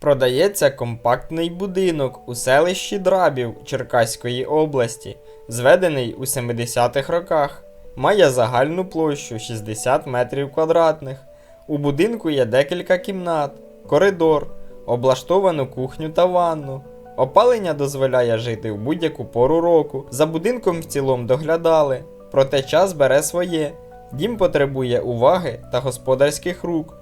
Продається компактний будинок у селищі Драбів Черкаської області, зведений у 70-х роках. Має загальну площу 60 метрів квадратних. У будинку є декілька кімнат, коридор, облаштовану кухню та ванну. Опалення дозволяє жити в будь-яку пору року. За будинком в цілому доглядали, проте час бере своє. Дім потребує уваги та господарських рук.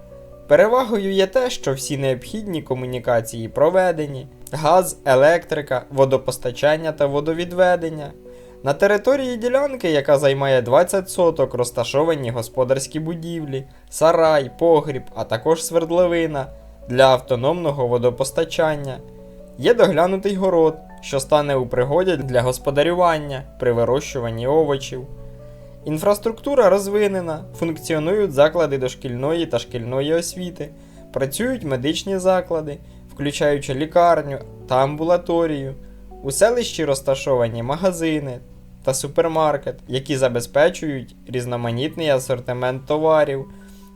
Перевагою є те, що всі необхідні комунікації проведені: газ, електрика, водопостачання та водовідведення. На території ділянки, яка займає 20 соток, розташовані господарські будівлі, сарай, погріб, а також свердловина для автономного водопостачання. Є доглянутий город, що стане у пригоді для господарювання при вирощуванні овочів. Інфраструктура розвинена, функціонують заклади дошкільної та шкільної освіти, працюють медичні заклади, включаючи лікарню та амбулаторію. У селищі розташовані магазини та супермаркет, які забезпечують різноманітний асортимент товарів.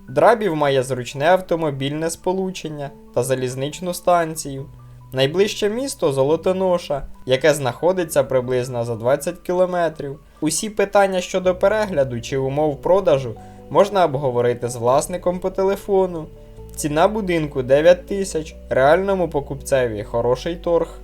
Драбів має зручне автомобільне сполучення та залізничну станцію. Найближче місто Золотоноша, яке знаходиться приблизно за 20 кілометрів. Усі питання щодо перегляду чи умов продажу можна обговорити з власником по телефону. Ціна будинку 9 тисяч, реальному покупцеві хороший торг.